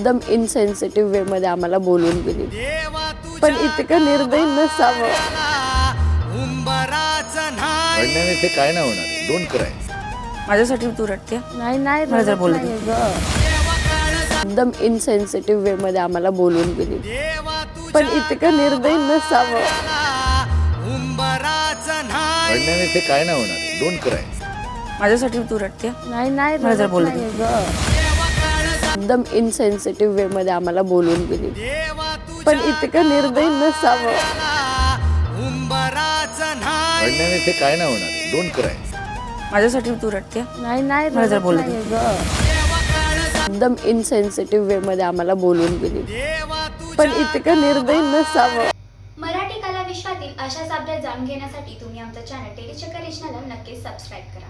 एकदम इनसेन्सिटिव्ह वे मध्ये आम्हाला बोलून गेली. पण इतकं निर्दयी नसावं. ते काय नाही होणार. डोंट क्राय माझ्यासाठी तू रडते? नाही नाही. एकदम इनसेन्सिटिव्ह वे मध्ये आम्हाला बोलून गेली. पण इतकं निर्दयी नसावं. ते काय नाही होणार. डोंट क्राय माझ्यासाठी तू रडते? नाही नाही मला एकदम इनसेन्सिटिव्ह वे मध्ये आम्हाला बोलून गेली. पण इतकं निर्दयी नसावं. ते काय नाही होणार? डोंट क्राय माझ्यासाठी तू रडते नाही नाही मला जरा रडत बोलू दे. नाहीये गं. एकदम इनसेन्सिटिव्ह वे मध्ये आम्हाला बोलून गेली. पण इतकं निर्दयी नसावं. मराठी कला विश्वातील अशाच अपडेट जाणून घेण्यासाठी तुम्ही आमचं चॅनल टेलीचक्कर रिजनला नक्कीच सबस्क्राईब करा.